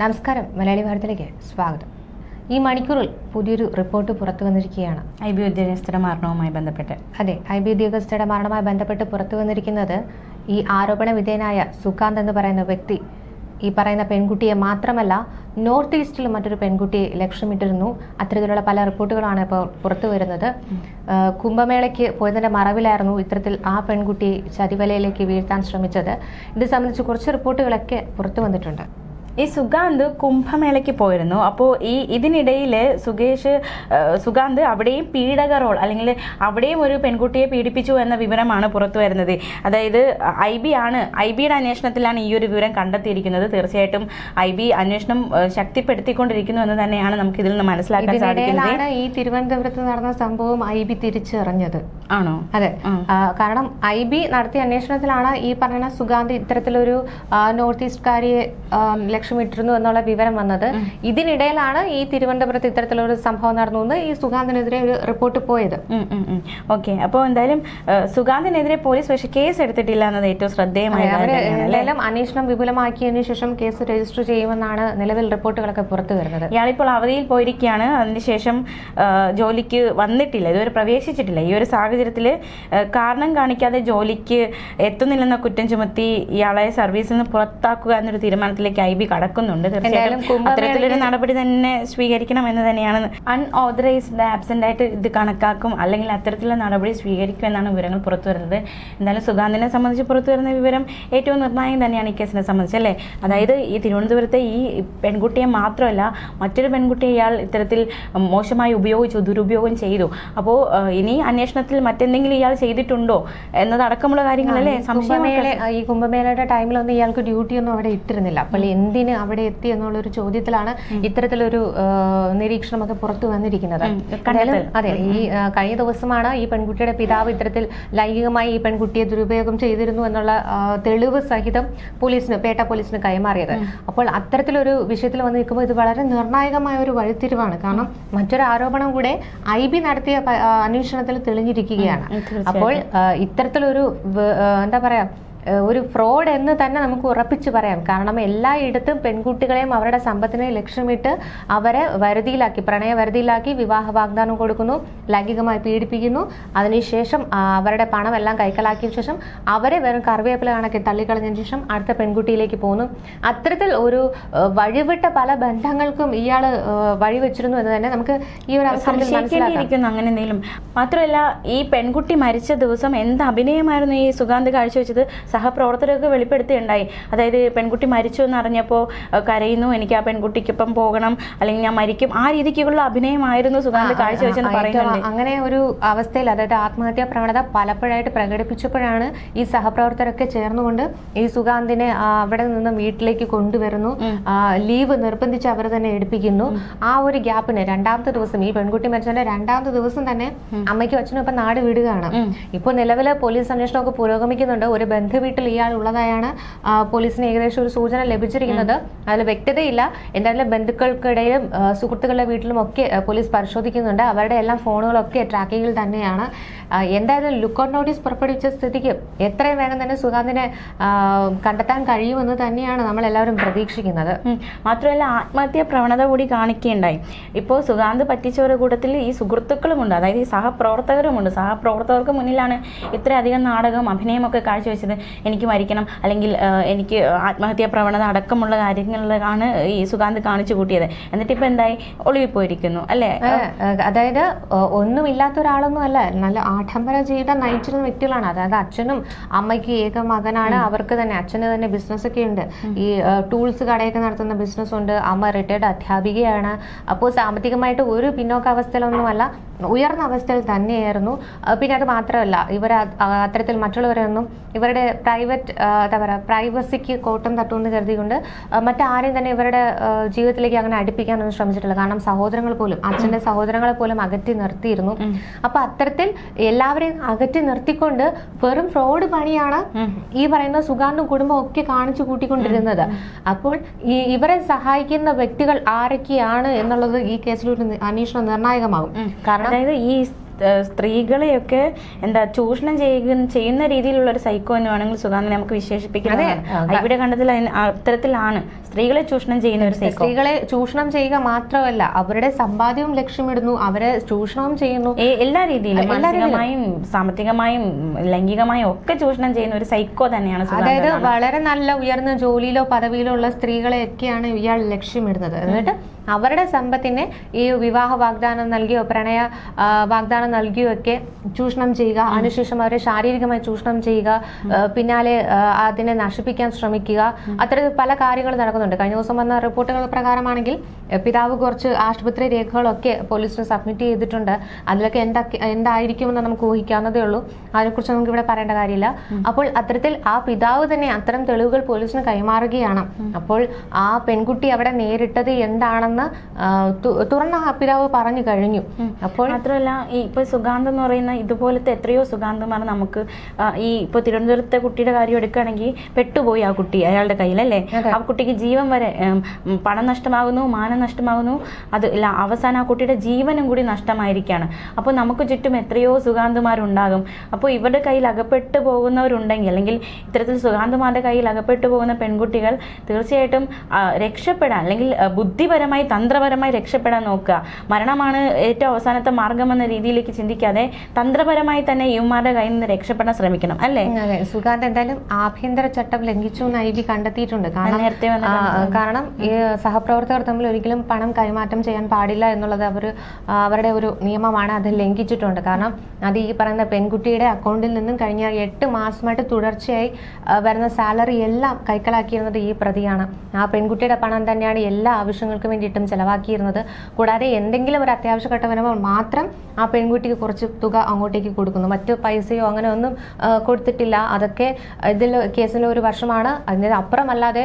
നമസ്കാരം. മലയാളി വാർത്തയിലേക്ക് സ്വാഗതം. ഈ മണിക്കൂറിൽ പുതിയൊരു റിപ്പോർട്ട് പുറത്തു വന്നിരിക്കുകയാണ്. ഐ ബി ഉദ്യോഗസ്ഥരുടെ മരണവുമായി ബന്ധപ്പെട്ട്. അതെ ഐ ബി ഉദ്യോഗസ്ഥരുടെ മരണവുമായി ബന്ധപ്പെട്ട് പുറത്തു വന്നിരിക്കുന്നത് ഈ ആരോപണ വിധേയനായ സുഖാന്ത് എന്ന് പറയുന്ന വ്യക്തി ഈ പറയുന്ന പെൺകുട്ടിയെ മാത്രമല്ല നോർത്ത് ഈസ്റ്റിൽ മറ്റൊരു പെൺകുട്ടിയെ ലക്ഷ്യമിട്ടിരുന്നു. അത്തരത്തിലുള്ള പല റിപ്പോർട്ടുകളാണ് ഇപ്പോൾ പുറത്തു വരുന്നത്. കുംഭമേളയ്ക്ക് പോയതിന്റെ മറവിലായിരുന്നു ഇത്തരത്തിൽ ആ പെൺകുട്ടിയെ ചതിവലയിലേക്ക് വീഴ്ത്താൻ ശ്രമിച്ചത്. ഇത് സംബന്ധിച്ച് കുറച്ച് റിപ്പോർട്ടുകളൊക്കെ പുറത്തു വന്നിട്ടുണ്ട്. ഈ സുഗാന്ത് കുംഭമേളയ്ക്ക് പോയിരുന്നു. അപ്പോൾ ഈ ഇതിനിടയിൽ സുഗേഷ് സുഗാന്ത് അവിടെയും പീഡക റോൾ അല്ലെങ്കിൽ അവിടെയും ഒരു പെൺകുട്ടിയെ പീഡിപ്പിച്ചു എന്ന വിവരമാണ് പുറത്തു വരുന്നത്. അതായത് ഐ ബി ആണ് ഐ ബിയുടെ അന്വേഷണത്തിലാണ് ഈ ഒരു വിവരം കണ്ടെത്തിയിരിക്കുന്നത്. തീർച്ചയായിട്ടും ഐ ബി അന്വേഷണം ശക്തിപ്പെടുത്തിക്കൊണ്ടിരിക്കുന്നു എന്ന് തന്നെയാണ് നമുക്ക് ഇതിൽ നിന്ന് മനസ്സിലാക്കാൻ സാധിക്കുന്നത്. ഈ തിരുവനന്തപുരത്ത് നടന്ന സംഭവം ഐ ബി തിരിച്ചറിഞ്ഞത്. ആണോ? അതെ. കാരണം ഐ ബി നടത്തിയ അന്വേഷണത്തിലാണ് ഈ പറയുന്ന സുഗാന്ത് ഇത്തരത്തിലൊരു നോർത്ത് ഈസ്റ്റ്കാരിയെ ലക്ഷ്യമിട്ടിരുന്നു എന്നുള്ള വിവരം വന്നത്. ഇതിനിടയിലാണ് ഈ തിരുവനന്തപുരത്ത് ഇത്തരത്തിലൊരു സംഭവം നടന്നു എന്ന് ഈ സുഗാന്തിനെതിരെ ഒരു റിപ്പോർട്ട് പോയത്. ഓക്കെ. അപ്പോൾ എന്തായാലും സുഗാന്തിനെതിരെ പോലീസ് പക്ഷേ കേസ് എടുത്തിട്ടില്ല എന്നത് ഏറ്റവും ശ്രദ്ധേയമായ? എന്തായാലും അന്വേഷണം വിപുലമാക്കിയതിനു ശേഷം കേസ് രജിസ്റ്റർ ചെയ്യുമെന്നാണ് നിലവിൽ റിപ്പോർട്ടുകളൊക്കെ പുറത്തു വരുന്നത്. ഇയാളിപ്പോൾ അവധിയിൽ പോയിരിക്കുകയാണ്. അതിനുശേഷം ജോലിക്ക് വന്നിട്ടില്ല. ഇതുവരെ പ്രവേശിച്ചിട്ടില്ല. ഈ ഒരു സാഹചര്യത്തിൽ കാരണം കാണിക്കാതെ ജോലിക്ക് എത്തുന്നില്ലെന്ന കുറ്റം ചുമത്തി ഇയാളെ സർവീസിൽ നിന്ന് പുറത്താക്കുക എന്നൊരു തീരുമാനത്തിലേക്ക് ഐ ബി കടക്കുന്നുണ്ട് തീർച്ചയായിട്ടും. അത്തരത്തിലൊരു നടപടി തന്നെ സ്വീകരിക്കണം എന്ന് തന്നെയാണ്. അൺഓതറൈസ്ഡ് ആബ്സെന്റ് ആയിട്ട് ഇത് കണക്കാക്കും അല്ലെങ്കിൽ അത്തരത്തിലുള്ള നടപടി സ്വീകരിക്കും എന്നാണ് വിവരങ്ങൾ പുറത്തു വരുന്നത്. എന്തായാലും സുഗാന്തിനെ സംബന്ധിച്ച് പുറത്തു വരുന്ന വിവരം ഏറ്റവും നിർണായകം തന്നെയാണ് ഈ കേസിനെ സംബന്ധിച്ച് അല്ലേ? അതായത് ഈ തിരുവനന്തപുരത്തെ ഈ പെൺകുട്ടിയെ മാത്രമല്ല മറ്റൊരു പെൺകുട്ടിയെ ഇയാൾ ഇത്തരത്തിൽ മോശമായി ഉപയോഗിച്ചു ദുരുപയോഗം ചെയ്തു. അപ്പോൾ ഇനി അന്വേഷണത്തിൽ മറ്റെന്തെങ്കിലും ഇയാൾ ചെയ്തിട്ടുണ്ടോ എന്നതടക്കമുള്ള കാര്യങ്ങളല്ലേ? സംശയമേള ഈ കുംഭമേളയുടെ ടൈമിലൊന്നും ഇയാൾക്ക് ഡ്യൂട്ടി ഒന്നും അവിടെ ഇട്ടിരുന്നില്ല. അപ്പോൾ എന്തിന് അവിടെ എത്തി എന്നുള്ള ഒരു ചോദ്യത്തിലാണ് ഇത്തരത്തിലൊരു നിരീക്ഷണമൊക്കെ പുറത്തു വന്നിരിക്കുന്നത്. അതെ ഈ കഴിഞ്ഞ ദിവസമാണ് ഈ പെൺകുട്ടിയുടെ പിതാവ് ഇത്തരത്തിൽ ലൈംഗികമായി ഈ പെൺകുട്ടിയെ ദുരുപയോഗം ചെയ്തിരുന്നു എന്നുള്ള തെളിവ് സഹിതം പോലീസിന് പേട്ട പോലീസിന് കൈമാറിയത്. അപ്പോൾ അത്തരത്തിലൊരു വിഷയത്തിൽ വന്ന് നിൽക്കുമ്പോൾ ഇത് വളരെ നിർണായകമായ ഒരു വഴിത്തിരിവാണ്. കാരണം മറ്റൊരു ആരോപണം കൂടെ ഐ ബി നടത്തിയ അന്വേഷണത്തിൽ തെളിഞ്ഞിരിക്കുകയാണ്. അപ്പോൾ ഇത്തരത്തിലൊരു എന്താ പറയാ ഒരു ഫ്രോഡ് എന്ന് തന്നെ നമുക്ക് ഉറപ്പിച്ച് പറയാം. കാരണം എല്ലായിടത്തും പെൺകുട്ടികളെയും അവരുടെ സമ്പത്തിനെ ലക്ഷ്യമിട്ട് അവരെ വരുതിയിലാക്കി പ്രണയ വരുതിയിലാക്കി വിവാഹ വാഗ്ദാനം കൊടുക്കുന്നു ലൈംഗികമായി പീഡിപ്പിക്കുന്നു. അതിനുശേഷം അവരുടെ പണം എല്ലാം കൈക്കലാക്കിയ ശേഷം അവരെ വെറും കറിവേപ്പില കണക്കി തള്ളിക്കളഞ്ഞതിന് ശേഷം അടുത്ത പെൺകുട്ടിയിലേക്ക് പോകുന്നു. അത്തരത്തിൽ ഒരു വഴിവിട്ട പല ബന്ധങ്ങൾക്കും ഇയാൾ വഴിവെച്ചിരുന്നു എന്ന് തന്നെ നമുക്ക് ഈ ഒരു അവസരത്തിൽ മനസ്സിലാക്കാം. അങ്ങനെ എന്തെങ്കിലും. മാത്രമല്ല ഈ പെൺകുട്ടി മരിച്ച ദിവസം എന്ത് അഭിനയമായിരുന്നു ഈ സുഗാന്ത് കാഴ്ചവെച്ചത്? സഹപ്രവർത്തകർക്ക് വെളിപ്പെടുത്തുകയുണ്ടായി. അതായത് പെൺകുട്ടി മരിച്ചു എന്ന് അറിഞ്ഞപ്പോൾ കരയുന്നു എനിക്ക് ആ പെൺകുട്ടിക്കൊപ്പം പോകണം. അല്ലെങ്കിൽ ഞാൻ മരിക്കും. ആ രീതിക്കുള്ള അഭിനയമായിരുന്നു സുഗാന്ത് കാഴ്ചവെച്ചെന്ന് പറയുന്നുണ്ട്. അങ്ങനെ ഒരു അവസ്ഥയിൽ അതായത് ആത്മഹത്യാ പ്രവണത പലപ്പോഴായിട്ട് പ്രകടിപ്പിച്ചപ്പോഴാണ് ഈ സഹപ്രവർത്തകരൊക്കെ ചേർന്നുകൊണ്ട് ഈ സുഗാന്തിനെ അവിടെ നിന്നും വീട്ടിലേക്ക് കൊണ്ടുവരുന്നു. ലീവ് നിർബന്ധിച്ച് അവർ തന്നെ എടുപ്പിക്കുന്നു. ആ ഒരു ഗ്യാപ്പിന് രണ്ടാമത്തെ ദിവസം ഈ പെൺകുട്ടി മരിച്ചതിന്റെ രണ്ടാമത്തെ ദിവസം തന്നെ അമ്മയ്ക്കും അച്ഛനും ഇപ്പൊ നാട് വിടുകയാണ്. ഇപ്പോൾ നിലവിലെ പോലീസ് അന്വേഷണമൊക്കെ പുരോഗമിക്കുന്നുണ്ട്. ഒരു ബന്ധുവീട്ടിൽ ഇയാൾ ഉള്ളതായാണ് പോലീസിന് ഏകദേശം ഒരു സൂചന ലഭിച്ചിരിക്കുന്നത്. അതിൽ വ്യക്തതയില്ല. എന്തായാലും ബന്ധുക്കൾക്കിടയിലും സുഹൃത്തുക്കളുടെ വീട്ടിലും ഒക്കെ പോലീസ് പരിശോധിക്കുന്നുണ്ട്. അവരുടെ എല്ലാം ഫോണുകളൊക്കെ ട്രാക്കിങ്ങിൽ തന്നെയാണ്. എന്തായാലും ലുക്ക് ഔട്ട് നോട്ടീസ് പുറപ്പെടുവിച്ച സ്ഥിതിക്ക് എത്രയും വേഗം തന്നെ സുഗാന്തിനെ കണ്ടെത്താൻ കഴിയുമെന്ന് തന്നെയാണ് നമ്മൾ എല്ലാവരും പ്രതീക്ഷിക്കുന്നത് മാത്രമല്ല ആത്മഹത്യ പ്രവണത കൂടി കാണിക്കുകയുണ്ടായി. ഇപ്പോൾ സുഗാന്ത് പറ്റിച്ചവരുടെ കൂട്ടത്തിൽ ഈ സുഹൃത്തുക്കളുമുണ്ട്. അതായത് ഈ സഹപ്രവർത്തകരുമുണ്ട്. സഹപ്രവർത്തകർക്ക് മുന്നിലാണ് ഇത്രയധികം നാടകം അഭിനയമൊക്കെ കാഴ്ചവെച്ചത്. എനിക്ക് മരിക്കണം അല്ലെങ്കിൽ എനിക്ക് ആത്മഹത്യാ പ്രവണത അടക്കമുള്ള കാര്യങ്ങളിലാണ് ഈ സുഗാന്ത് കാണിച്ചു കൂട്ടിയത്. എന്നിട്ട് ഇപ്പം എന്തായി? ഒളിവിപ്പോയിരിക്കുന്നു അല്ലേ? അതായത് ഒന്നുമില്ലാത്ത ഒരാളൊന്നും അല്ല നല്ല ആഡംബര ജീവിതം നയിച്ചിരുന്ന വ്യക്തികളാണ്. അതായത് അച്ഛനും അമ്മയ്ക്ക് ഏക മകനാണ് അവർക്ക് തന്നെ. അച്ഛന് തന്നെ ബിസിനസ് ഒക്കെ ഉണ്ട്. ഈ ടൂൾസ് കടയൊക്കെ നടത്തുന്ന ബിസിനസ് ഉണ്ട്. അമ്മ റിട്ടയർഡ് അധ്യാപികയാണ്. അപ്പോൾ സാമ്പത്തികമായിട്ട് ഒരു പിന്നോക്ക പിന്നോക്കാവസ്ഥയിലൊന്നുമല്ല. ഉയർന്ന അവസ്ഥയിൽ തന്നെയായിരുന്നു. പിന്നെ അത് മാത്രമല്ല ഇവർ അത്തരത്തിൽ മറ്റുള്ളവരൊന്നും ഇവരുടെ പ്രൈവറ്റ് എന്താ പറയുക പ്രൈവസിക്ക് കോട്ടം തട്ടുമെന്ന് കരുതിക്കൊണ്ട് മറ്റാരെയും തന്നെ ഇവരുടെ ജീവിതത്തിലേക്ക് അങ്ങനെ അടുപ്പിക്കാനൊന്നും ശ്രമിച്ചിട്ടില്ല. കാരണം സഹോദരങ്ങൾ പോലും അച്ഛന്റെ സഹോദരങ്ങളെ പോലും അകറ്റി നിർത്തിയിരുന്നു. അപ്പൊ അത്തരത്തിൽ എല്ലാവരെയും അകറ്റി നിർത്തിക്കൊണ്ട് വെറും ഫ്രോഡ് പണിയാണ് ഈ പറയുന്ന സുഗാന്തും കുടുംബം ഒക്കെ കാണിച്ചു കൂട്ടിക്കൊണ്ടിരുന്നത്. അപ്പോൾ ഈ ഇവരെ സഹായിക്കുന്ന വ്യക്തികൾ ആരൊക്കെയാണ് എന്നുള്ളത് ഈ നി- അന്വേഷണം നിർണായകമാകും. കാരണം അതായത് ഈ ഏഹ് സ്ത്രീകളെയൊക്കെ എന്താ ചൂഷണം ചെയ്യുന്ന ചെയ്യുന്ന രീതിയിലുള്ള ഒരു സൈക്കോ എന്ന് വേണമെങ്കിൽ സുഗാന്തിനെ നമുക്ക് വിശേഷിപ്പിക്കുന്നത്. ഇവിടെ കണ്ടതിൽ അത്തരത്തിലാണ് സ്ത്രീകളെ ചൂഷണം ചെയ്യുന്ന ഒരു സൈക്കോ സ്ത്രീകളെ ചൂഷണം ചെയ്യുക മാത്രമല്ല അവരുടെ സമ്പാദ്യവും ലക്ഷ്യമിടുന്നു അവരെ ചൂഷണവും ചെയ്യുന്നു. എല്ലാ രീതിയിലും മാനസികമായും സാമ്പത്തികമായും ലൈംഗികമായും ഒക്കെ ചൂഷണം ചെയ്യുന്ന ഒരു സൈക്കോ തന്നെയാണ് സുഗാന്ത് അതായത് വളരെ നല്ല ഉയർന്ന ജോലിയിലോ പദവിയിലോ ഉള്ള സ്ത്രീകളെയൊക്കെയാണ് ഇയാൾ ലക്ഷ്യമിടുന്നത്. എന്നിട്ട് അവരുടെ സമ്പത്തിനെ ഈ വിവാഹ വാഗ്ദാനം നൽകിയോ പ്രണയ വാഗ്ദാനം നൽകിയോ ഒക്കെ ചൂഷണം ചെയ്യുക അതിനുശേഷം അവരെ ശാരീരികമായി ചൂഷണം ചെയ്യുക പിന്നാലെ അതിനെ നശിപ്പിക്കാൻ ശ്രമിക്കുക. അത്തരത്തിൽ പല കാര്യങ്ങൾ നടക്കുന്നുണ്ട്. കഴിഞ്ഞ ദിവസം വന്ന റിപ്പോർട്ടുകൾ പ്രകാരമാണെങ്കിൽ പിതാവ് കുറച്ച് ആശുപത്രി രേഖകളൊക്കെ പോലീസിന് സബ്മിറ്റ് ചെയ്തിട്ടുണ്ട്. അതിലൊക്കെ എന്തൊക്കെ എന്തായിരിക്കുമെന്ന് നമുക്ക് ഊഹിക്കാവുന്നതേ ഉള്ളൂ. അതിനെക്കുറിച്ച് നമുക്ക് ഇവിടെ പറയേണ്ട കാര്യമില്ല. അപ്പോൾ അത്തരത്തിൽ ആ പിതാവ് തന്നെ അത്തരം തെളിവുകൾ പോലീസിന് കൈമാറുകയാണ്. അപ്പോൾ ആ പെൺകുട്ടി അവിടെ നേരിട്ടത് എന്താണെന്ന് തുറന്ന ആ പിതാവ് പറഞ്ഞു കഴിഞ്ഞു. അപ്പോൾ മാത്രമല്ല ഈ ഇപ്പൊ സുഗാന്ത് എന്ന് പറയുന്ന ഇതുപോലത്തെ എത്രയോ സുഗാന്തമാർ നമുക്ക് ഈ ഇപ്പോൾ തിരുവനന്തപുരത്തെ കുട്ടിയുടെ കാര്യം എടുക്കുകയാണെങ്കിൽ പെട്ടുപോയി ആ കുട്ടി അയാളുടെ കയ്യിൽ അല്ലേ? ആ കുട്ടിക്ക് ജീവൻ വരെ പണം നഷ്ടമാകുന്നു മാനം നഷ്ടമാകുന്നു അത് അവസാനം ആ കുട്ടിയുടെ ജീവനും കൂടി നഷ്ടമായിരിക്കുകയാണ്. അപ്പോൾ നമുക്ക് ചുറ്റും എത്രയോ സുഗാന്തമാരുണ്ടാകും അപ്പോൾ ഇവരുടെ കയ്യിൽ അകപ്പെട്ടു പോകുന്നവരുണ്ടെങ്കിൽ അല്ലെങ്കിൽ ഇത്തരത്തിൽ സുഗാന്തമാരുടെ കയ്യിൽ അകപ്പെട്ടു പോകുന്ന പെൺകുട്ടികൾ തീർച്ചയായിട്ടും രക്ഷപ്പെടാൻ അല്ലെങ്കിൽ ബുദ്ധിപരമായി തന്ത്രപരമായി രക്ഷപ്പെടാൻ നോക്കുക. മരണമാണ് ഏറ്റവും അവസാനത്തെ മാർഗം എന്ന രീതിയിലേക്ക് ചിന്തിക്കാതെ തന്ത്രപരമായി തന്നെ യുവമാരുടെ കയ്യിൽ നിന്ന് രക്ഷപ്പെടാൻ ശ്രമിക്കണം അല്ലേ? സുഖാന്ത് സുഗാന്ത് എന്തായാലും ആഭ്യന്തര ചട്ടം ലംഘിച്ചു എന്ന് ഐ ബി കണ്ടെത്തിയിട്ടുണ്ട്. കാരണം നേരത്തെ കാരണം ഈ സഹപ്രവർത്തകർ തമ്മിൽ ഒരിക്കലും പണം കൈമാറ്റം ചെയ്യാൻ പാടില്ല എന്നുള്ളത് അവർ അവരുടെ ഒരു നിയമമാണ് അത് ലംഘിച്ചിട്ടുണ്ട്. കാരണം അത് ഈ പറയുന്ന പെൺകുട്ടിയുടെ അക്കൗണ്ടിൽ നിന്നും കഴിഞ്ഞ എട്ട് മാസമായിട്ട് തുടർച്ചയായി വരുന്ന സാലറി എല്ലാം കൈക്കലാക്കിയിരുന്നത് ഈ പ്രതിയാണ്. ആ പെൺകുട്ടിയുടെ പണം തന്നെയാണ് എല്ലാ ആവശ്യങ്ങൾക്കും വേണ്ടിയിട്ടും ചെലവാക്കിയിരുന്നത്. കൂടാതെ എന്തെങ്കിലും ഒരു അത്യാവശ്യ ഘട്ടം വരുമ്പോൾ മാത്രം ആ പെൺകുട്ടിക്ക് കുറച്ച് തുക അങ്ങോട്ടേക്ക് കൊടുക്കുന്നു. മറ്റു പൈസയോ അങ്ങനെ ഒന്നും കൊടുത്തിട്ടില്ല. അതൊക്കെ ഇതിൽ കേസിൽ ഒരു വർഷമാണ് അതിന് അപ്പുറമല്ലാതെ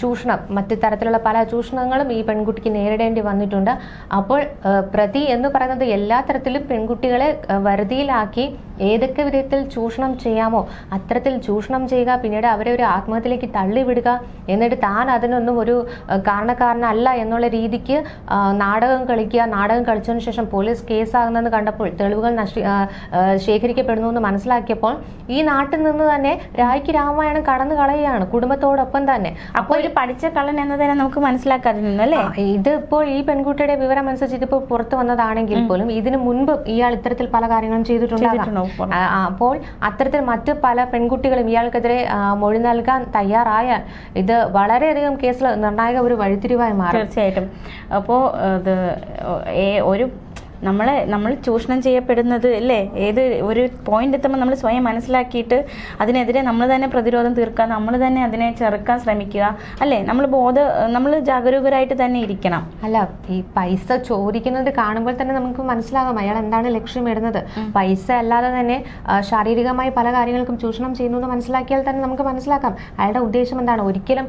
ചൂഷണം മറ്റു തരത്തിലുള്ള പല ചൂഷണങ്ങളും ഈ പെൺകുട്ടിക്ക് നേരിടേണ്ടി വന്നിട്ടുണ്ട്. അപ്പോൾ പ്രതി എന്ന് പറയുന്നത് എല്ലാ തരത്തിലും പെൺകുട്ടികളെ വരുതിയിലാക്കി ഏതൊക്കെ വിധത്തിൽ ചൂഷണം ചെയ്യാമോ അത്തരത്തിൽ ചൂഷണം ചെയ്യുക പിന്നീട് അവരെ ഒരു ആത്മഹത്യയിലേക്ക് തള്ളിവിടുക എന്നിട്ട് താൻ അതിനൊന്നും ഒരു കാരണക്കാരനല്ല എന്നുള്ള രീതിക്ക് നാടകം കളിക്കുക നാടകം കളിച്ചതിന് ശേഷം പോലീസ് കേസാകുന്നതെന്ന് കണ്ടപ്പോൾ തെളിവുകൾ നഷ്ട ശേഖരിക്കപ്പെടുന്നു എന്ന് മനസ്സിലാക്കിയപ്പോൾ ഈ നാട്ടിൽ നിന്ന് തന്നെ രായ്ക്ക് രാമായണം കടന്നു കളയുകയാണ് കുടുംബത്തോടൊപ്പം തന്നെ. അപ്പോൾ ഒരു പഠിച്ച കള്ളൻ എന്ന് തന്നെ നമുക്ക് മനസ്സിലാക്കാതെ നിന്നു അല്ലേ? ഇതിപ്പോൾ ഈ പെൺകുട്ടിയുടെ വിവരം അനുസരിച്ച് ഇതിപ്പോൾ പുറത്തു വന്നതാണെങ്കിൽ പോലും ഇതിനു മുൻപ് ഇയാൾ ഇത്തരത്തിൽ പല കാര്യങ്ങളും ചെയ്തിട്ടുണ്ടാകാം. അപ്പോൾ അത്തരത്തിൽ മറ്റ് പല പെൺകുട്ടികളും ഇയാൾക്കെതിരെ മൊഴി നൽകാൻ തയ്യാറായാൽ ഇത് വളരെയധികം കേസിൽ നിർണായക ഒരു വഴിത്തിരിവായി മാറും. തീർച്ചയായിട്ടും. അപ്പോൾ ഇത് ഒരു നമ്മളെ നമ്മൾ ചൂഷണം ചെയ്യപ്പെടുന്നത് അല്ലേ? ഏത് ഒരു പോയിന്റ് എത്തുമ്പോൾ നമ്മൾ സ്വയം മനസ്സിലാക്കിയിട്ട് അതിനെതിരെ നമ്മൾ തന്നെ പ്രതിരോധം തീർക്കുക നമ്മൾ തന്നെ അതിനെ ചെറുക്കാൻ ശ്രമിക്കുക. അല്ലേ? നമ്മൾ ബോധ നമ്മൾ ജാഗരൂകരായിട്ട് തന്നെ ഇരിക്കണം. അല്ല ഈ പൈസ ചോദിക്കുന്നത് കാണുമ്പോൾ തന്നെ നമുക്ക് മനസ്സിലാകാം അയാൾ എന്താണ് ലക്ഷ്യമിടുന്നത് പൈസ അല്ലാതെ തന്നെ ശാരീരികമായി പല കാര്യങ്ങൾക്കും ചൂഷണം ചെയ്യുന്നു എന്ന് മനസ്സിലാക്കിയാൽ തന്നെ നമുക്ക് മനസ്സിലാക്കാം. അയാളുടെ ഉദ്ദേശം എന്താണ്? ഒരിക്കലും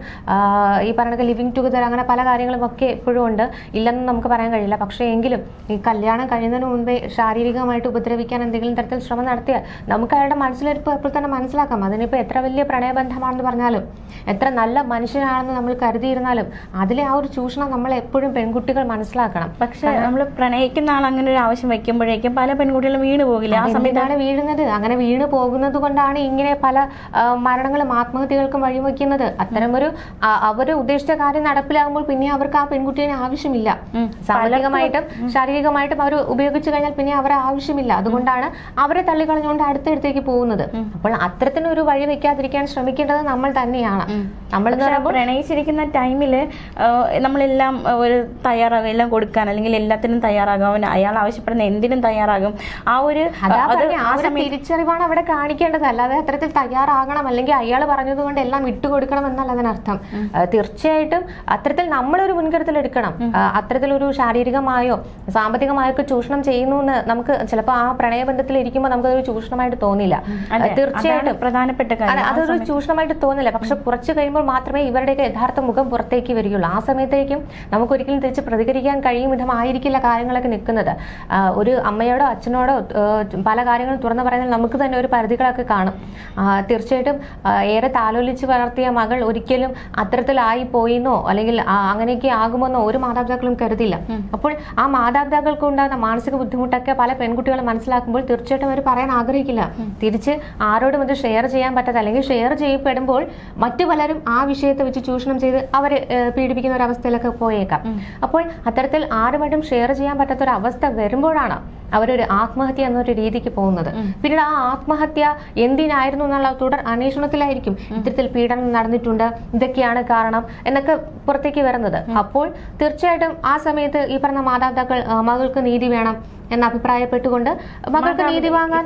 ഈ പറയുന്നത് ലിവിങ് ടുഗദർ അങ്ങനെ പല കാര്യങ്ങളും ഒക്കെ എപ്പോഴും ഉണ്ട്. ഇല്ലെന്ന് നമുക്ക് പറയാൻ കഴിയില്ല. പക്ഷേ എങ്കിലും ഈ കല്യാണം കഴിയുന്നതിന് മുമ്പേ ശാരീരികമായിട്ട് ഉപദ്രവിക്കാൻ എന്തെങ്കിലും തരത്തിൽ ശ്രമം നടത്തിയാൽ നമുക്ക് അയാളുടെ മനസ്സിലിരിപ്പ് അപ്പോൾ തന്നെ മനസ്സിലാക്കാം. അതിനിപ്പോൾ എത്ര വലിയ പ്രണയബന്ധമാണെന്ന് പറഞ്ഞാലും എത്ര നല്ല മനുഷ്യനാണെന്ന് നമ്മൾ കരുതിയിരുന്നാലും അതിലെ ആ ഒരു ചൂഷണം നമ്മൾ എപ്പോഴും പെൺകുട്ടികൾ മനസ്സിലാക്കണം. പക്ഷേ നമ്മൾ പ്രണയിക്കുന്ന ആൾ അങ്ങനെ ഒരു ആവശ്യം വെക്കുമ്പോഴേക്കും പല പെൺകുട്ടികളും വീണ് പോകില്ല. ആ സമയത്താണ് വീഴുന്നത്. അങ്ങനെ വീണ് പോകുന്നത് കൊണ്ടാണ് ഇങ്ങനെ പല മരണങ്ങളും ആത്മഹത്യകൾക്കും വഴിവെക്കുന്നത്. അത്തരമൊരു അവർ അവർ ഉദ്ദേശിച്ച കാര്യം നടപ്പിലാകുമ്പോൾ പിന്നെ അവർക്ക് ആ പെൺകുട്ടിയെ ആവശ്യമില്ല. സാമൂഹികമായിട്ടും സാമ്പത്തികമായിട്ടും ശാരീരികമായിട്ടും അവർ ഉപയോഗിച്ചു കഴിഞ്ഞാൽ പിന്നെ അവരെ ആവശ്യമില്ല. അതുകൊണ്ടാണ് അവരെ തള്ളിക്കളഞ്ഞുകൊണ്ട് അടുത്തടുത്തേക്ക് പോകുന്നത്. അപ്പോൾ അത്തരത്തിനൊരു വഴി വെക്കാതിരിക്കാൻ ശ്രമിക്കേണ്ടത് നമ്മൾ തന്നെയാണ്. നമ്മൾ പ്രണയിച്ചിരിക്കുന്ന ടൈമിൽ നമ്മളെല്ലാം ഒരു തയ്യാറാകും എല്ലാം കൊടുക്കാൻ അല്ലെങ്കിൽ എല്ലാത്തിനും തയ്യാറാകും. അയാൾ ആവശ്യപ്പെടുന്ന എന്തിനും തയ്യാറാകും. ആ ഒരു തിരിച്ചറിവാണ് അവിടെ കാണിക്കേണ്ടത്. അല്ലാതെ അത്തരത്തിൽ തയ്യാറാകണം അല്ലെങ്കിൽ അയാൾ പറഞ്ഞതുകൊണ്ട് എല്ലാം വിട്ടുകൊടുക്കണം എന്നല്ല അതിനർത്ഥം. തീർച്ചയായിട്ടും അത്തരത്തിൽ നമ്മളൊരു മുൻകരുതൽ എടുക്കണം അത്തരത്തിലൊരു ശാരീരികമായോ സാമ്പത്തികമായോ ഒക്കെ ചൂഷണം ചെയ്യുന്നു എന്ന് നമുക്ക് ചിലപ്പോൾ ആ പ്രണയബന്ധത്തിൽ ഇരിക്കുമ്പോൾ നമുക്ക് അതൊരു ചൂഷണമായിട്ട് തോന്നില്ല തീർച്ചയായിട്ടും പ്രധാനപ്പെട്ട അതൊരു ചൂഷണമായിട്ട് തോന്നില്ല. പക്ഷെ കുറച്ച് കഴിയുമ്പോൾ മാത്രമേ ഇവരുടെയൊക്കെ യഥാർത്ഥ മുഖം പുറത്തേക്ക് വരികയുള്ളൂ. ആ സമയത്തേക്കും നമുക്ക് ഒരിക്കലും തിരിച്ച് പ്രതികരിക്കാൻ കഴിയും വിധമായിരിക്കില്ല കാര്യങ്ങളൊക്കെ നിൽക്കുന്നത്. ഒരു അമ്മയോടോ അച്ഛനോടോ പല കാര്യങ്ങളും തുറന്നു പറയുന്നത് നമുക്ക് തന്നെ ഒരു പരിധികളൊക്കെ കാണും. തീർച്ചയായിട്ടും ഏറെ താലോലിച്ച് വളർത്തിയ മകൾ ഒരിക്കലും അത്തരത്തിലായി പോയിന്നോ അല്ലെങ്കിൽ അങ്ങനെയൊക്കെ ആകുമെന്നോ ഒരു മാതാപിതാക്കളും കരുതില്ല. അപ്പോൾ ആ മാതാപിതാക്കൾക്ക് ഉണ്ടാകുന്ന മാനസിക ബുദ്ധിമുട്ടൊക്കെ പല പെൺകുട്ടികളും മനസ്സിലാക്കുമ്പോൾ തീർച്ചയായിട്ടും അവർ പറയാൻ ആഗ്രഹിക്കില്ല. തിരിച്ച് ആരോടും അത് ഷെയർ ചെയ്യാൻ പറ്റാത്ത അല്ലെങ്കിൽ ഷെയർ ചെയ്യപ്പെടുമ്പോൾ മറ്റു പലരും ആ വിഷയത്തെ വെച്ച് ചൂഷണം ചെയ്ത് അവരെ പീഡിപ്പിക്കുന്ന ഒരു അവസ്ഥയിലൊക്കെ പോയേക്കാം അപ്പോൾ അത്തരത്തിൽ ആരുമായിട്ടും ഷെയർ ചെയ്യാൻ പറ്റാത്ത ഒരു അവസ്ഥ വരുമ്പോഴാണ് അവരൊരു ആത്മഹത്യ എന്നൊരു രീതിക്ക് പോകുന്നത്. പിന്നീട് ആ ആത്മഹത്യ എന്തിനായിരുന്നു എന്നുള്ള തുടർ അന്വേഷണത്തിലായിരിക്കും. ഇത്തരത്തിൽ പീഡനം നടന്നിട്ടുണ്ട്. ഇതൊക്കെയാണ് കാരണം എന്നൊക്കെ പുറത്തേക്ക് വരുന്നത്. അപ്പോൾ തീർച്ചയായിട്ടും ആ സമയത്ത് ഈ പറഞ്ഞ മാതാപിതാക്കൾ മകൾക്ക് നീതി വേണം. എന്ന് അഭിപ്രായപ്പെട്ടുകൊണ്ട് മകൾക്ക് നീതി വാങ്ങാൻ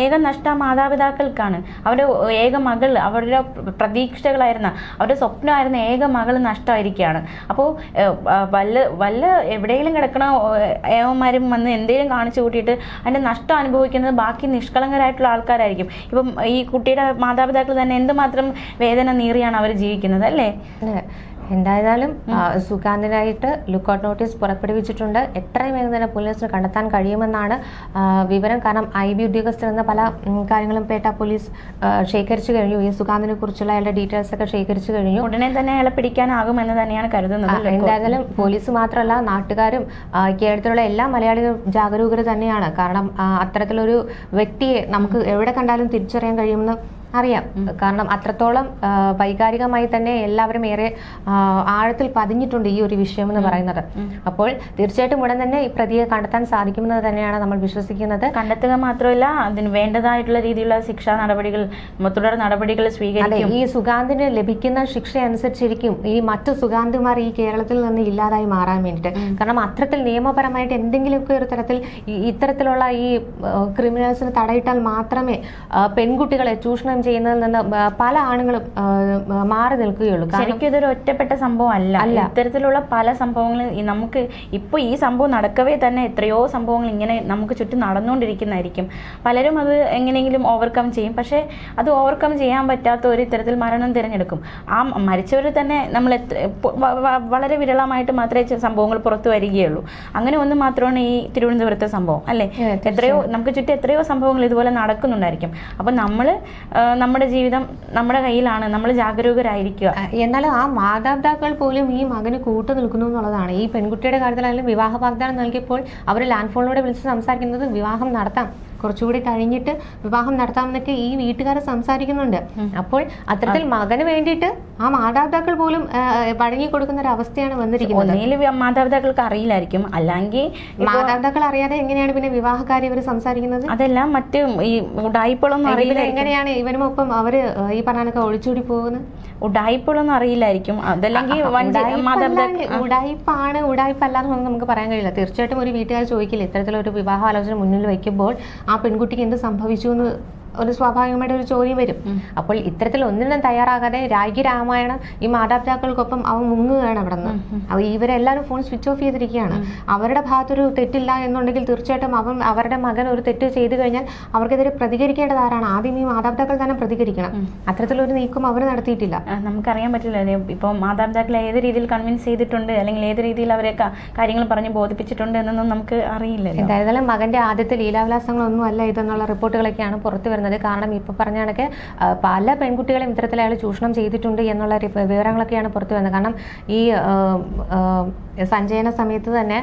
ഏക നഷ്ട മാതാപിതാക്കൾക്കാണ്. അവരുടെ ഏക മകൾ അവരുടെ പ്രതീക്ഷകളായിരുന്ന അവരുടെ സ്വപ്നമായിരുന്ന ഏക മകൾ നഷ്ടമായിരിക്കുകയാണ്. അപ്പോൾ വല്ല വല്ല എവിടെയെങ്കിലും കിടക്കണ ഏവന്മാരും വന്ന് എന്തെങ്കിലും കാണിച്ചു കൂട്ടിയിട്ട് അതിന്റെ നഷ്ടം അനുഭവിക്കുന്നത് ബാക്കി നിഷ്കളങ്കരായിട്ടുള്ള ആൾക്കാരായിരിക്കും. ഇപ്പം ഈ കുട്ടിയുടെ മാതാപിതാക്കൾ തന്നെ എന്തുമാത്രം വേദന നീറിയാണ് അവർ ജീവിക്കുന്നത് അല്ലേ. എന്തായാലും സുഖാന്തിനായിട്ട് ലുക്കൗട്ട് നോട്ടീസ് പുറപ്പെടുവിച്ചിട്ടുണ്ട്. എത്രയും വേഗം തന്നെ പോലീസിന് കണ്ടെത്താൻ കഴിയുമെന്നാണ് വിവരം. കാരണം ഐ ബി ഉദ്യോഗസ്ഥർ എന്ന പല കാര്യങ്ങളും പേട്ട പോലീസ് ശേഖരിച്ചു കഴിഞ്ഞു. ഈ സുഖാന്തിനെ കുറിച്ചുള്ള അയാളുടെ ഡീറ്റെയിൽസ് ഒക്കെ ശേഖരിച്ചു കഴിഞ്ഞു. ഉടനെ തന്നെ അയാളെ പിടിക്കാനാകുമെന്ന് തന്നെയാണ് കരുതുന്നത്. എന്തായാലും പോലീസ് മാത്രമല്ല നാട്ടുകാരും കേരളത്തിലുള്ള എല്ലാ മലയാളികളും ജാഗരൂകർ തന്നെയാണ്. കാരണം അത്തരത്തിലൊരു വ്യക്തിയെ നമുക്ക് എവിടെ കണ്ടാലും തിരിച്ചറിയാൻ കഴിയുമെന്ന് അറിയാം. കാരണം അത്രത്തോളം വൈകാരികമായി തന്നെ എല്ലാവരും ഏറെ ആഴത്തിൽ പതിഞ്ഞിട്ടുണ്ട് ഈ ഒരു വിഷയം എന്ന് പറയുന്നത്. അപ്പോൾ തീർച്ചയായിട്ടും ഉടൻ തന്നെ ഈ പ്രതിയെ കണ്ടെത്താൻ സാധിക്കുമെന്ന് തന്നെയാണ് നമ്മൾ വിശ്വസിക്കുന്നത്. കണ്ടെത്തുക മാത്രമല്ല അതിന് വേണ്ടതായിട്ടുള്ള രീതിയിലുള്ള ശിക്ഷാ നടപടികൾ തുടർ നടപടികൾ സ്വീകരിക്കും. ഈ സുഗാന്തിന് ലഭിക്കുന്ന ശിക്ഷ അനുസരിച്ചിരിക്കും ഈ മറ്റു സുഗാന്തിമാർ ഈ കേരളത്തിൽ നിന്ന് ഇല്ലാതായി മാറാൻ വേണ്ടിയിട്ട്. കാരണം അത്തരത്തിൽ നിയമപരമായിട്ട് എന്തെങ്കിലുമൊക്കെ ഒരു തരത്തിൽ ഇത്തരത്തിലുള്ള ഈ ക്രിമിനൽസിന് തടയിട്ടാൽ മാത്രമേ പെൺകുട്ടികളെ ചൂഷണം ചെയ്യുന്നതിൽ നിന്ന് പല ആണുങ്ങളും മാറി നിൽക്കുകയുള്ളൂ. ശരിക്കും ഇതൊരു ഒറ്റപ്പെട്ട സംഭവം അല്ല. അല്ല. ഇത്തരത്തിലുള്ള പല സംഭവങ്ങളും നമുക്ക് ഇപ്പൊ ഈ സംഭവം നടക്കവേ തന്നെ എത്രയോ സംഭവങ്ങൾ ഇങ്ങനെ നമുക്ക് ചുറ്റും നടന്നുകൊണ്ടിരിക്കുന്നതായിരിക്കും. പലരും അത് എങ്ങനെയെങ്കിലും ഓവർകം ചെയ്യും. പക്ഷേ അത് ഓവർകം ചെയ്യാൻ പറ്റാത്ത ഒരു ഇത്തരത്തിൽ മരണം തിരഞ്ഞെടുക്കും. ആ മരിച്ചവർ തന്നെ നമ്മൾ വളരെ വിരളമായിട്ട് മാത്രമേ സംഭവങ്ങൾ പുറത്തു വരികയുള്ളൂ. അങ്ങനെ ഒന്ന് മാത്രമാണ് ഈ തിരുവനന്തപുരത്തെ സംഭവം അല്ലേ? എത്രയോ നമുക്ക് ചുറ്റും എത്രയോ സംഭവങ്ങൾ ഇതുപോലെ നടക്കുന്നുണ്ടായിരിക്കും. അപ്പൊ നമ്മൾ നമ്മുടെ ജീവിതം നമ്മുടെ കയ്യിലാണ്. നമ്മൾ ജാഗരൂകരായിരിക്കുക. എന്നാൽ ആ മാതാപിതാക്കൾ പോലും ഈ മകന് കൂട്ടു നിൽക്കുന്നു എന്നുള്ളതാണ്. ഈ പെൺകുട്ടിയുടെ കാര്യത്തിലായാലും വിവാഹ വാഗ്ദാനം നൽകിയപ്പോൾ അവർ ലാൻഡ് ഫോണിലൂടെ വിളിച്ച് സംസാരിക്കുന്നത് വിവാഹം നടത്താം. കുറച്ചുകൂടി കഴിഞ്ഞിട്ട് വിവാഹം നടത്താമെന്നൊക്കെ ഈ വീട്ടുകാരെ സംസാരിക്കുന്നുണ്ട്. അപ്പോൾ അത്തരത്തിൽ മകന് വേണ്ടിയിട്ട് ആ മാതാപിതാക്കൾ പോലും വഴങ്ങി കൊടുക്കുന്ന ഒരു അവസ്ഥയാണ് വന്നിരിക്കുന്നത്. ഒന്നിൽ മാതാപിതാക്കൾക്ക് അറിയില്ലായിരിക്കും. അല്ലെങ്കിൽ മാതാപിതാക്കൾ അറിയാതെ എങ്ങനെയാണ് പിന്നെ വിവാഹകാര്യം ഇവർ സംസാരിക്കുന്നത്? അതെല്ലാം മറ്റ് ഈ ഉടായ്പകളൊന്നും ഇതിൽ അറിയില്ല എങ്ങനെയാണ് ഇവനുമൊപ്പം അവർ ഈ പറഞ്ഞൊക്കെ ഒളിച്ചോടി പോകുന്നത്? ഉടായ്പകളൊന്നും അറിയില്ലായിരിക്കും. അതല്ലെങ്കിൽ ഉടായ്പാണ് ഉടായ്പല്ല എന്നൊന്നും നമുക്ക് പറയാൻ കഴിയില്ല. തീർച്ചയായിട്ടും ഒരു വീട്ടുകാർ ചോദിക്കില്ല. ഇത്തരത്തിലൊരു വിവാഹാലോചന മുന്നിൽ വെക്കുമ്പോൾ ആ പെൺകുട്ടിക്ക് എന്ത് സംഭവിച്ചു എന്ന് ഒരു സ്വാഭാവികമായിട്ട് ഒരു ചോദ്യം വരും. അപ്പോൾ ഇത്തരത്തിൽ ഒന്നിനും തയ്യാറാകാതെ രാഗി രാമായണം ഈ മാതാപിതാക്കൾക്കൊപ്പം അവൻ മുങ്ങുകയാണ് അവിടെ നിന്ന്. അവ ഇവരെല്ലാവരും ഫോൺ സ്വിച്ച് ഓഫ് ചെയ്തിരിക്കുകയാണ്. അവരുടെ ഭാഗത്തൊരു തെറ്റില്ല എന്നുണ്ടെങ്കിൽ തീർച്ചയായിട്ടും അവൻ അവരുടെ മകൻ ഒരു തെറ്റ് ചെയ്തു കഴിഞ്ഞാൽ അവർക്കെതിരെ പ്രതികരിക്കേണ്ടത് ആരാണ്? ആദ്യം ഈ മാതാപിതാക്കൾ തന്നെ പ്രതികരിക്കണം. അത്തരത്തിലൊരു നീക്കം അവർ നടത്തിയിട്ടില്ല. നമുക്കറിയാൻ പറ്റില്ല ഇപ്പൊ ഇപ്പോൾ മാതാപിതാക്കളെ ഏത് രീതിയിൽ കൺവിൻസ് ചെയ്തിട്ടുണ്ട്? അല്ലെങ്കിൽ ഏത് രീതിയിൽ അവരെ കാര്യങ്ങൾ പറഞ്ഞ് ബോധിപ്പിച്ചിട്ടുണ്ട് എന്നൊന്നും നമുക്ക് അറിയില്ല എന്തായാലും മകന്റെ ആദ്യത്തെ ലീലാവിലാസങ്ങളൊന്നും അല്ല ഇതെന്നുള്ള റിപ്പോർട്ടുകളൊക്കെയാണ് പുറത്തു വരുന്നത്. കാരണം ഇപ്പൊ പറഞ്ഞ കണക്ക് പല പെൺകുട്ടികളെയും ഇത്തരത്തിൽ അയാൾ ചൂഷണം ചെയ്തിട്ടുണ്ട് എന്നുള്ള വിവരങ്ങളൊക്കെയാണ് പുറത്തു വരുന്നത്. കാരണം ഈ സഞ്ചയന സമയത്ത് തന്നെ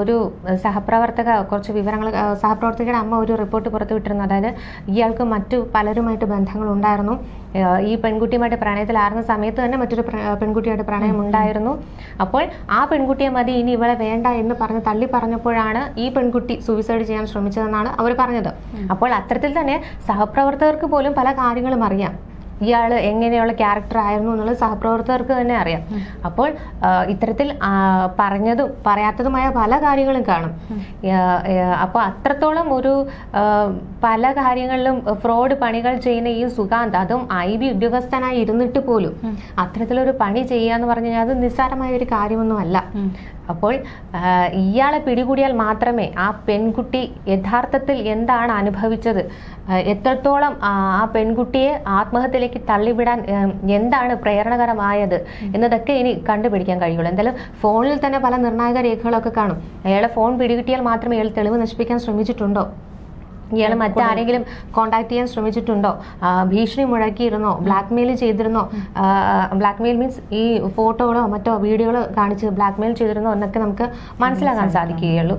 ഒരു സഹപ്രവർത്തക കുറച്ച് വിവരങ്ങൾ സഹപ്രവർത്തകയുടെ അമ്മ ഒരു റിപ്പോർട്ട് പുറത്തുവിട്ടിരുന്നു അതായത് ഇയാൾക്ക് മറ്റു പലരുമായിട്ട് ബന്ധങ്ങളുണ്ടായിരുന്നു ഈ പെൺകുട്ടിയുമായിട്ട് പ്രണയത്തിലായിരുന്ന സമയത്ത് തന്നെ മറ്റൊരു പെൺകുട്ടിയായിട്ട് പ്രണയം ഉണ്ടായിരുന്നു. അപ്പോൾ ആ പെൺകുട്ടിയെ മതി ഇനി ഇവളെ വേണ്ട എന്ന് പറഞ്ഞ് തള്ളി പറഞ്ഞപ്പോഴാണ് ഈ പെൺകുട്ടി സൂയിസൈഡ് ചെയ്യാൻ ശ്രമിച്ചതെന്നാണ് അവർ പറഞ്ഞത്. അപ്പോൾ അത്തരത്തിൽ തന്നെ സഹപ്രവർത്തകർക്ക് പോലും പല കാര്യങ്ങളും അറിയാം. ഇയാൾ എങ്ങനെയുള്ള ക്യാരക്ടർ ആയിരുന്നു എന്നുള്ളത് സഹപ്രവർത്തകർക്ക് തന്നെ അറിയാം. അപ്പോൾ ഇത്തരത്തിൽ പറഞ്ഞതും പറയാത്തതുമായ പല കാര്യങ്ങളും കാണും. അപ്പോൾ അത്രത്തോളം ഒരു പല കാര്യങ്ങളിലും ഫ്രോഡ് പണികൾ ചെയ്യുന്ന ഈ സുഗാന്ത് അതും ഐ ബി ഉദ്യോഗസ്ഥനായി ഇരുന്നിട്ട് പോലും അത്തരത്തിലൊരു പണി ചെയ്യുക എന്ന് പറഞ്ഞു കഴിഞ്ഞാൽ അത് നിസ്സാരമായ ഒരു കാര്യമൊന്നുമല്ല അപ്പോൾ ഇയാളെ പിടികൂടിയാൽ മാത്രമേ ആ പെൺകുട്ടി യഥാർത്ഥത്തിൽ എന്താണ് അനുഭവിച്ചത്? എത്രത്തോളം ആ പെൺകുട്ടിയെ ആത്മഹത്യയിലേക്ക് തള്ളിവിടാൻ എന്താണ് പ്രേരണകരമായത് എന്നതൊക്കെ ഇനി കണ്ടുപിടിക്കാൻ കഴിയുള്ളൂ. എന്തായാലും ഫോണിൽ തന്നെ പല നിർണായക രേഖകളൊക്കെ കാണും. അയാളെ ഫോൺ പിടികിട്ടിയാൽ മാത്രമേ അയാൾ തെളിവ് നശിപ്പിക്കാൻ ശ്രമിച്ചിട്ടുണ്ടോ? ഇയാൾ മറ്റാരെങ്കിലും കോണ്ടാക്ട് ചെയ്യാൻ ശ്രമിച്ചിട്ടുണ്ടോ? ഭീഷണി മുഴക്കിയിരുന്നോ? ബ്ലാക്ക് മെയിൽ ചെയ്തിരുന്നോ ബ്ലാക്ക് മെയിൽ മീൻസ് ഈ ഫോട്ടോകളോ മറ്റോ വീഡിയോകളോ കാണിച്ച് ബ്ലാക്ക് മെയിൽ ചെയ്തിരുന്നോ എന്നൊക്കെ നമുക്ക് മനസ്സിലാക്കാൻ സാധിക്കുകയുള്ളൂ.